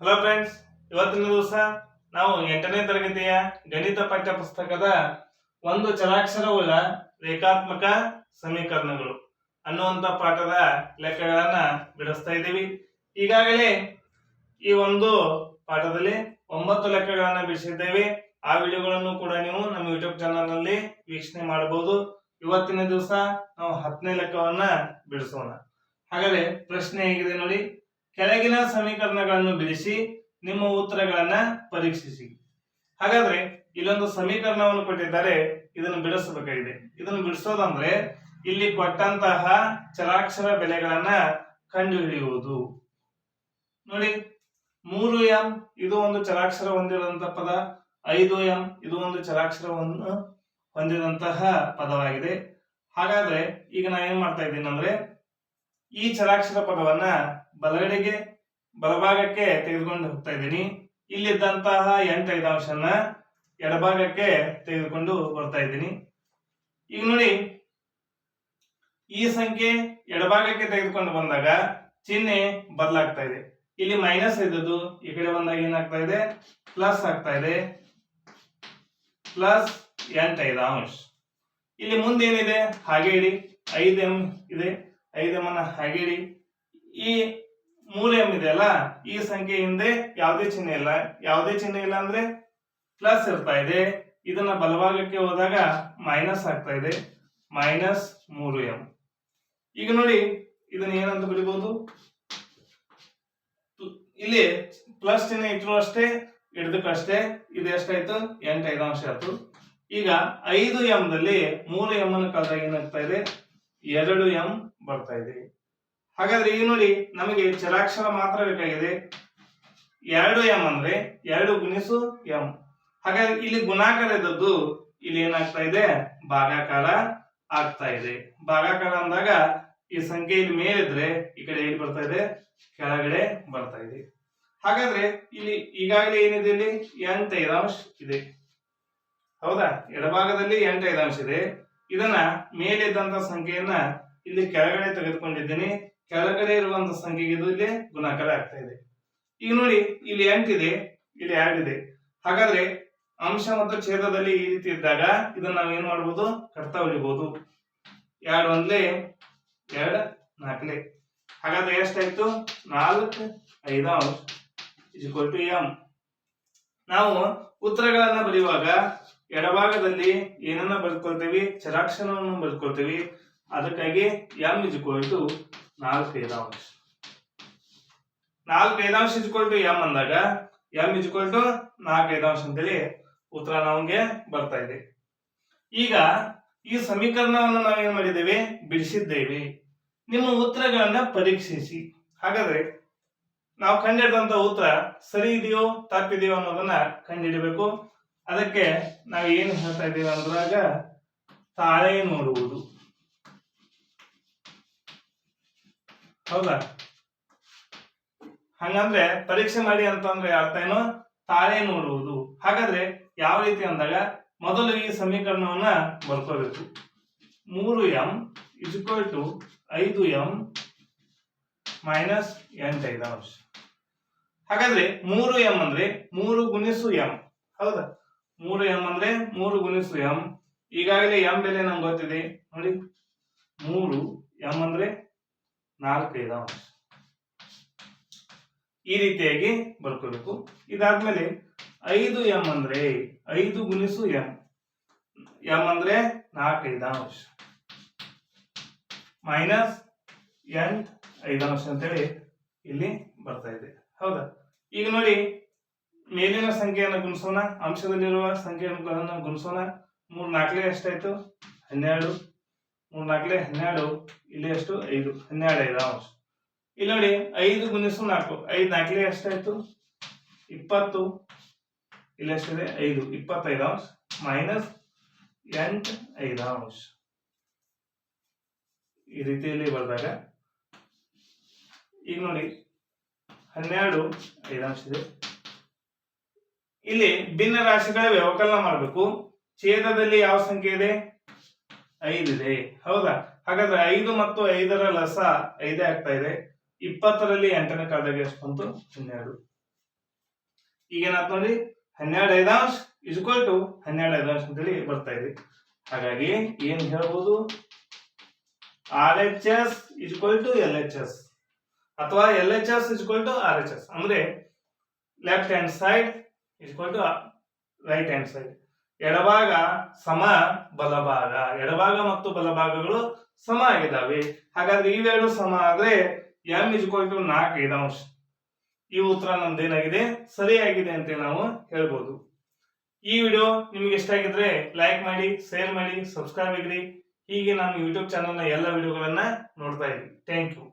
Hello friends ಇವತ್ತಿನ ದಿವಸ ನಾವು ಎಂಟನೇ ತರಗತಿಯ ಗಣಿತ ಪಠ್ಯ ಪುಸ್ತಕದ ಒಂದು ಚಲಾಕ್ಷರವುಳ್ಳ ರೇಖಾತ್ಮಕ ಸಮೀಕರಣಗಳು ಅನ್ನುವಂಥ ಪಾಠದ ಲೆಕ್ಕಗಳನ್ನ ಬಿಡಿಸ್ತಾ ಇದ್ದೀವಿ. ಈಗಾಗಲೇ ಈ ಒಂದು ಪಾಠದಲ್ಲಿ ಒಂಬತ್ತು ಲೆಕ್ಕಗಳನ್ನು ಬಿಡಿಸಿದ್ದೇವೆ. ಆ ವಿಡಿಯೋಗಳನ್ನು ಕೂಡ ನೀವು ನಮ್ಮ ಯೂಟ್ಯೂಬ್ ಚಾನಲ್ನಲ್ಲಿ ವೀಕ್ಷಣೆ ಮಾಡಬಹುದು. ಇವತ್ತಿನ ದಿವಸ ನಾವು ಹತ್ತನೇ ಲೆಕ್ಕವನ್ನ ಬಿಡಿಸೋಣ. ಹಾಗಾದ್ರೆ ಪ್ರಶ್ನೆ ಹೇಗಿದೆ ನೋಡಿ. ಕೆಳಗಿನ ಸಮೀಕರಣಗಳನ್ನು ಬಿಡಿಸಿ ನಿಮ್ಮ ಉತ್ತರಗಳನ್ನ ಪರೀಕ್ಷಿಸಿ. ಹಾಗಾದ್ರೆ ಇಲ್ಲೊಂದು ಸಮೀಕರಣವನ್ನು ಕೊಟ್ಟಿದ್ದಾರೆ, ಇದನ್ನು ಬಿಡಿಸಬೇಕಾಗಿದೆ. ಇದನ್ನು ಬಿಡಿಸೋದಂದ್ರೆ ಇಲ್ಲಿ ಕೊಟ್ಟಂತಹ ಚರಾಕ್ಷರ ಬೆಲೆಗಳನ್ನ ಕಂಡುಹಿಡಿಯುವುದು. ನೋಡಿ, ಮೂರು ಎಂ ಇದು ಒಂದು ಚರಾಕ್ಷರ ಹೊಂದಿರುವಂತಹ ಪದ, ಐದು ಎಂ ಇದು ಒಂದು ಚರಾಕ್ಷರವನ್ನು ಹೊಂದಿದಂತಹ ಪದವಾಗಿದೆ. ಹಾಗಾದ್ರೆ ಈಗ ನಾ ಏನ್ ಮಾಡ್ತಾ ಇದ್ದೀನಿ ಅಂದ್ರೆ ಈ ಚರಾಕ್ಷರ ಪದವನ್ನ ಬಲಗಡೆಗೆ ಬಲಭಾಗಕ್ಕೆ ತೆಗೆದುಕೊಂಡು ಹೋಗ್ತಾ ಇದ್ದೀನಿ. ಇಲ್ಲಿದ್ದಂತಹ ಎಂಟು ಐದಾಂಶನ ಎಡಭಾಗಕ್ಕೆ ತೆಗೆದುಕೊಂಡು ಬರ್ತಾ ಇದ್ದೀನಿ. ಈಗ ನೋಡಿ, ಈ ಸಂಖ್ಯೆ ಎಡಭಾಗಕ್ಕೆ ತೆಗೆದುಕೊಂಡು ಬಂದಾಗ ಚಿಹ್ನೆ ಬದಲಾಗ್ತಾ ಇದೆ. ಇಲ್ಲಿ ಮೈನಸ್ ಇದ್ದದ್ದು ಈ ಕಡೆ ಬಂದಾಗ ಏನಾಗ್ತಾ ಇದೆ? ಪ್ಲಸ್ ಆಗ್ತಾ ಇದೆ. ಪ್ಲಸ್ ಎಂಟು ಐದಾಂಶ ಇಲ್ಲಿ ಮುಂದೇನಿದೆ ಹಾಗೆ ಇಡಿ. ಐದು ಎಂ ಇದೆ. ಐದು ಎಂ ಅನ್ನ ಹಾಗೆ ಈ ಮೂಲ ಇದೆ ಅಲ್ಲ, ಈ ಸಂಖ್ಯೆ ಹಿಂದೆ ಯಾವುದೇ ಚಿಹ್ನೆ ಇಲ್ಲ. ಯಾವುದೇ ಚಿಹ್ನೆ ಇಲ್ಲ ಅಂದ್ರೆ ಪ್ಲಸ್ ಇರ್ತಾ ಇದೆ. ಇದನ್ನ ಬಲಭಾಗಕ್ಕೆ ಹೋದಾಗ ಮೈನಸ್ ಆಗ್ತಾ ಇದೆ. ಮೈನಸ್ ಮೂರು ಎಂ. ಈಗ ನೋಡಿ, ಇದನ್ನ ಏನಂತ ಬರಿಬಹುದು ಇಲ್ಲಿ ಪ್ಲಸ್ ಚಿಹ್ನೆ ಇಟ್ಟರು ಅಷ್ಟೇ ಹಿಡಿದಕ್ಕಷ್ಟೇ ಇದು ಎಷ್ಟಾಯ್ತು? ಎಂಟು ಐದು ಅಂಶ ಆಯ್ತು. ಈಗ ಐದು ಎಂ ದಲ್ಲಿ ಮೂರು ಎಂ ಅನ್ನು ಕಳೆದಾಗ ಏನಾಗ್ತಾ ಇದೆ? ಎರಡು ಎಂ ಬರ್ತಾ ಇದೆ ಹಾಗಾದ್ರೆ ಈಗ ನೋಡಿ ನಮಗೆ ಚಲಾಕ್ಷರ ಮಾತ್ರ ಬೇಕಾಗಿದೆ. ಎರಡು ಎಂ ಅಂದ್ರೆ ಎರಡು ಗುಣಿಸು ಎಂ ಹಾಗಾದ್ರೆ ಇಲ್ಲಿ ಗುಣಾಕಾರ ಇದ್ದದ್ದು ಇಲ್ಲಿ ಏನಾಗ್ತಾ ಇದೆ? ಭಾಗಾಕಾರ ಆಗ್ತಾ ಇದೆ. ಭಾಗಾಕಾರ ಅಂದಾಗ ಈ ಸಂಖ್ಯೆ ಇಲ್ಲಿ ಮೇಲಿದ್ರೆ ಈ ಕಡೆ ಎಲ್ಲಿ ಬರ್ತಾ ಇದೆ? ಕೆಳಗಡೆ ಬರ್ತಾ ಇದೆ. ಹಾಗಾದ್ರೆ ಇಲ್ಲಿ ಈಗಾಗಲೇ ಏನಿದೆ ಇಲ್ಲಿ? ಎಂಟು ಐದಾಂಶ ಇದೆ. ಹೌದಾ? ಎಡಭಾಗದಲ್ಲಿ ಎಂಟು ಐದಾಂಶ ಇದೆ. ಇದನ್ನ ಮೇಲಿದ್ದಂತ ಸಂಖ್ಯೆಯನ್ನ ಇಲ್ಲಿ ಕೆಳಗಡೆ ತೆಗೆದುಕೊಂಡಿದ್ದೀನಿ. ಕೆಳಗಡೆ ಇರುವಂತ ಸಂಖ್ಯೆಗೆ ಇದು ಇಲ್ಲಿ ಗುಣಾಕಾರ ಆಗ್ತಾ ಇದೆ. ಈಗ ನೋಡಿ, ಇಲ್ಲಿ ಎಂಟಿದೆ ಇಲ್ಲಿ ಎರಡು ಇದೆ. ಹಾಗಾದ್ರೆ ಅಂಶ ಮತ್ತು ಛೇದದಲ್ಲಿ ಈ ರೀತಿ ಇದ್ದಾಗ ಇದನ್ನ ನಾವು ಏನ್ ಮಾಡ್ಬೋದು? ಕಟ್ತಾ ಉಳಿಬಹುದು ಎರಡು ಒಂದ್ಲೆ, ಎರಡು ನಾಲ್ಕಲೆ. ಹಾಗಾದ್ರೆ ಎಷ್ಟಾಯ್ತು? ನಾಲ್ಕು, ಐದು ಟು ಎಂ ನಾವು ಉತ್ತರಗಳನ್ನ ಬರೆಯುವಾಗ ಎಡಭಾಗದಲ್ಲಿ ಏನನ್ನ ಬರ್ಕೊಳ್ತೀವಿ ಚರಾಕ್ಷರವನ್ನು ಬರ್ಕೊಳ್ತೀವಿ ಅದಕ್ಕಾಗಿ ಎಂ ಇಸ್ ಟು ನಾಲ್ಕು ಐದಾಂಶ ನಾಲ್ಕು ಐದಾಂಶ ಇಸ್ ಟು ಎಂ ಅಂದಾಗ ಎಂ ಇಸ್ ಟು ನಾಲ್ಕು ಐದಾಂಶ ಅಂತೇಳಿ ಉತ್ತರ ನಮಗೆ ಬರ್ತಾ ಇದೆ. ಈಗ ಈ ಸಮೀಕರಣವನ್ನು ನಾವೇನ್ ಮಾಡಿದ್ದೇವೆ? ಬಿಡಿಸಿದ್ದೇವೆ. ನಿಮ್ಮ ಉತ್ತರಗಳನ್ನ ಪರೀಕ್ಷಿಸಿ. ಹಾಗಾದ್ರೆ ನಾವು ಕಂಡಿಡಿದಂತ ಉತ್ತರ ಸರಿ ಇದೆಯೋ ತಪ್ಪಿದೆಯೋ ಅನ್ನೋದನ್ನ ಕಂಡುಹಿಡಬೇಕು. ಅದಕ್ಕೆ ನಾವು ಏನು ಹೇಳ್ತಾ ಇದ್ದೀವಿ ಅಂದ್ರಾಗ ತಾಳೆ ನೋಡುವುದು. ಹೌದಾ? ಹಂಗಂದ್ರೆ ಪರೀಕ್ಷೆ ಮಾಡಿ ಅಂತಂದ್ರೆ ಅರ್ಥ ಏನು? ತಾಳೆ ನೋಡುವುದು. ಹಾಗಾದ್ರೆ ಯಾವ ರೀತಿ ಅಂದಾಗ ಮೊದಲು ಈ ಸಮೀಕರಣವನ್ನ ಬರ್ಕೋಬೇಕು. ಮೂರು ಎಂ ಇಸ್ಕ್ವಲ್ ಟು ಐದು ಎಂ ಮೈನಸ್ ಎಂಟೈದು ಅಂಶ. ಹಾಗಾದ್ರೆ ಮೂರು ಎಂ ಅಂದ್ರೆ ಮೂರು ಗುಣಿಸು ಎಂ. ಹೌದಾ? ಮೂರು ಎಂ ಅಂದ್ರೆ ಮೂರು ಗುಣಿಸು ಎಂ. ಈಗಾಗಲೇ ಎಂ ಬೆಲೆ ನಮ್ಗೆ ಗೊತ್ತಿದೆ. ನೋಡಿ. ಮೂರು ಎಂ ಅಂದ್ರೆ ನಾಲ್ಕು ಐದಾಂಶ ಈ ರೀತಿಯಾಗಿ ಬರ್ಕೋಬೇಕು. ಇದಾದ್ಮೇಲೆ ಐದು ಎಂ ಅಂದ್ರೆ ಐದು ಗುಣಿಸು ಎಂ. ಎಂ ಅಂದ್ರೆ ನಾಲ್ಕು ಐದಾಂಶ ಮೈನಸ್ ಎಂಟ್ ಐದಾಂಶ ಅಂತೇಳಿ ಇಲ್ಲಿ ಬರ್ತಾ ಇದೆ. ಹೌದಾ? ಈಗ ನೋಡಿ, ಮೇಲಿನ ಸಂಖ್ಯೆಯನ್ನು ಗುಣಿಸೋಣ, ಅಂಶದಲ್ಲಿರುವ ಸಂಖ್ಯೆಯನ್ನು ಗುಣಿಸೋಣ. ಮೂರ್ ನಾಲ್ಕಲೇ ಎಷ್ಟಾಯ್ತು ಹನ್ನೆರಡು ಮೂರ್ ನಾಲ್ಕಲೆ ಹನ್ನೆರಡು, ಇಲ್ಲಿ ಎಷ್ಟು? ಐದು. ಹನ್ನೆರಡು, ಐದು ಅಂಶ ಇಲ್ಲಿ ನೋಡಿ, ಐದು ಗುಣಿಸು ನಾಲ್ಕು. ಐದು ನಾಲ್ಕಲೆ ಎಷ್ಟಾಯ್ತು? ಇಪ್ಪತ್ತು. ಇಲ್ಲಿ ಎಷ್ಟಿದೆ? ಐದು. ಇಪ್ಪತ್ತೈದು ಅಂಶ ಮೈನಸ್ ಎಂಟು, ಐದು ಅಂಶ ಈ ರೀತಿಯಲ್ಲಿ ಬರೆದಾಗ, ಈಗ ನೋಡಿ, ಹನ್ನೆರಡು ಐದಾಂಶ ಇದೆ. ಇಲ್ಲಿ ಭಿನ್ನ ರಾಶಿಗಳ ವ್ಯವಕಲನ ಮಾಡಬೇಕು. ಛೇದದಲ್ಲಿ ಯಾವ ಸಂಖ್ಯೆ ಇದೆ? ಐದಿದೆ ಹೌದಾ? ಹಾಗಾದ್ರೆ ಐದು ಮತ್ತು ಐದರ ಲಸ ಐದೇ ಆಗ್ತಾ ಇದೆ. ಇಪ್ಪತ್ತರಲ್ಲಿ ಎಂಟನೇ ಕಾಲದಾಗ ಎಷ್ಟು ಬಂತು, ಹನ್ನೆರಡು. ಈಗ ಏನಾಯ್ತು ನೋಡಿ? ಹನ್ನೆರಡು ಐದಾಂಶ ಇಸ್ಕೋಲ್ ಟು ಹನ್ನೆರಡು ಐದಾಂಶ ಅಂತೇಳಿ ಬರ್ತಾ ಇದೆ. ಹಾಗಾಗಿ ಏನ್ ಹೇಳ್ಬೋದು? R H S is equal to L H S ಅಥವಾ L H S is equal to R H S ಅಂದ್ರೆ left hand side is equal to right hand side ಎಡಭಾಗ ಸಮ ಬಲಭಾಗ. ಎಡಭಾಗ ಮತ್ತು ಬಲಭಾಗಗಳು ಸಮ ಆಗಿದ್ದಾವೆ. ಹಾಗಾದ್ರೆ ಇವೆರಡು ಸಮ ಆದ್ರೆ ಎಂ ಇಸ್ಕೊಲ್ ಟು ನಾಲ್ಕು ಐದಾಂಶ ಈ ಉತ್ತರ ನಮ್ದೇನಾಗಿದೆ ಸರಿಯಾಗಿದೆ ಅಂತ ನಾವು ಹೇಳ್ಬೋದು. ಈ ವಿಡಿಯೋ ನಿಮ್ಗೆ ಇಷ್ಟ ಆಗಿದ್ರೆ ಲೈಕ್ ಮಾಡಿ ಶೇರ್ ಮಾಡಿ ಸಬ್ಸ್ಕ್ರೈಬ್ ಆಗಿರಿ. ಹೀಗೆ ನಮ್ಮ ಯೂಟ್ಯೂಬ್ ಚಾನಲ್ನ ಎಲ್ಲ ವಿಡಿಯೋಗಳನ್ನ ನೋಡ್ತಾ ಇದ್ದೀವಿ ಥ್ಯಾಂಕ್ ಯು